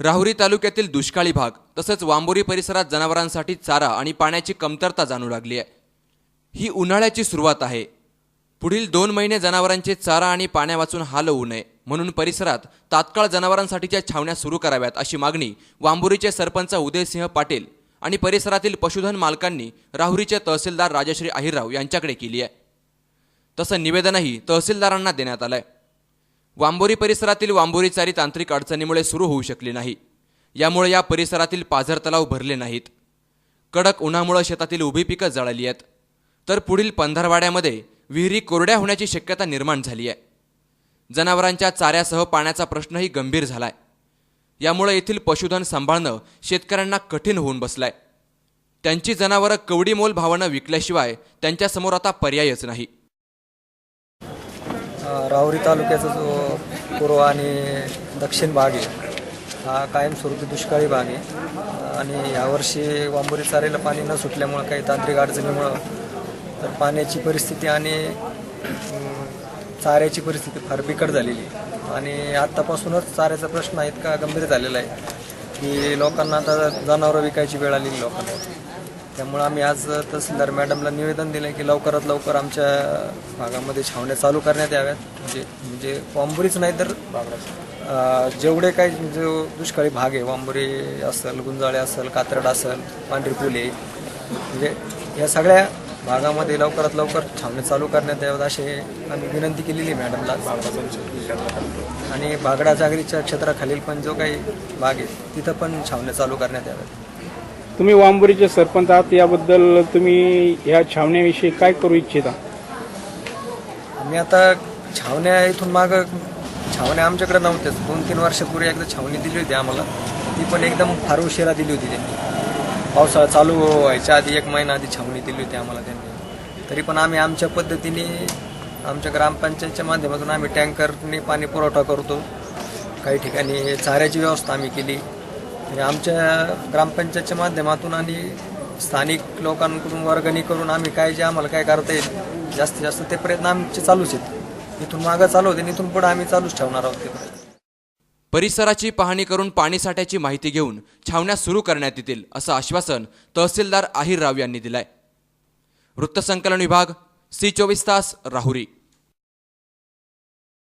राहुरी तालुक्यातील दुष्काळी भाग तसंच वांबोरी परिसरात जनावरांसाठी चारा आणि पाण्याची कमतरता जाणू लागली आहे. ही उन्हाळ्याची सुरुवात आहे. पुढील दोन महिने जनावरांचे चारा आणि पाण्या वाचून हाल होऊ नये म्हणून परिसरात तात्काळ जनावरांसाठीच्या छावण्या सुरू कराव्यात अशी मागणी वांबोरीचे सरपंच उदयसिंह पाटील आणि परिसरातील पशुधन मालकांनी राहुरीचे तहसीलदार राजश्री अहिरराव यांच्याकडे केली आहे. तसं निवेदनही तहसीलदारांना देण्यात आलं आहे वांबोरी परिसरातील वांबोरी चारी तांत्रिक अडचणीमुळे सुरू होऊ शकली नाही. यामुळे या परिसरातील पाझर तलाव भरले नाहीत. कडक उन्हामुळे शेतातील उभी पिकं जळाली आहेत. तर पुढील पंधरवाड्यामध्ये विहिरी कोरड्या होण्याची शक्यता निर्माण झाली आहे. जनावरांच्या चाऱ्यासह पाण्याचा प्रश्नही गंभीर झालाय. यामुळे येथील पशुधन सांभाळणं शेतकऱ्यांना कठीण होऊन बसलाय. त्यांची जनावरं कवडीमोल भावानं विकल्याशिवाय त्यांच्यासमोर आता पर्यायच नाही. राहुरी तालुक्याचा जो पूर्व आणि दक्षिण भाग आहे हा कायमस्वरूपी दुष्काळी भाग आहे. आणि यावर्षी वांबोरी चारेला पाणी न सुटल्यामुळं काही तांत्रिक अडचणीमुळं तर पाण्याची परिस्थिती आणि चाऱ्याची परिस्थिती फार बिकट झालेली आहे. आणि आत्तापासूनच चाऱ्याचा प्रश्न इतका गंभीर झालेला आहे की लोकांना आता जनावरं विकायची वेळ आलेली लोकांना. त्यामुळं आम्ही आज तहसीलदार मॅडमला निवेदन दिलं की लवकरात लवकर आमच्या भागामध्ये छावण्या चालू करण्यात याव्यात. म्हणजे म्हणजे वांबुरीच नाही तर जेवढे काही जो दुष्काळी भाग आहे वांबुरी असेल गुंजाळे असेल कात्रड असेल पांढरी फुले म्हणजे या सगळ्या भागामध्ये लवकरात लवकर छावणे चालू करण्यात याव्यात असे आम्ही विनंती केलेली आहे मॅडमला. आणि बागडा जागरीच्या क्षेत्राखालील पण जो काही भाग आहे तिथं पण छावण्या चालू करण्यात याव्यात. तुम्ही वांबुरीचे सरपंच आहात याबद्दल तुम्ही या छावण्याविषयी काय करू इच्छिता? आम्ही आता छावण्या इथून माग छावण्या आमच्याकडे नव्हत्याच. दोन तीन वर्षापूर्वी एकदा छावणी दिली होती आम्हाला. ती पण एकदम फार उशिरा दिली होती त्यांनी. पावसाळा चालू व्हायच्या आधी एक महिना आधी छावणी दिली होती आम्हाला त्यांनी. तरी पण आम्ही आमच्या पद्धतीने आमच्या ग्रामपंचायतच्या माध्यमातून आम्ही टँकरने पाणी पुरवठा करतो. काही ठिकाणी चाऱ्याची व्यवस्था आम्ही केली. आणि आमच्या ग्रामपंचायतच्या माध्यमातून आणि स्थानिक लोकांकडून वर्गणी करून आम्ही काय जे आम्हाला काय करता येईल जास्तीत जास्त ते प्रयत्न आमचे चालूच आहेत. इथून मागं चालू होते आणि इथून पुढे आम्ही चालूच ठेवणार आहोत ते. परिसराची पाहणी करून पाणीसाठ्याची माहिती घेऊन छावण्या सुरू करण्यात येतील असं आश्वासन तहसीलदार आहिर राव यांनी दिलंय. वृत्तसंकलन विभाग सी चोवीस तास राहुरी.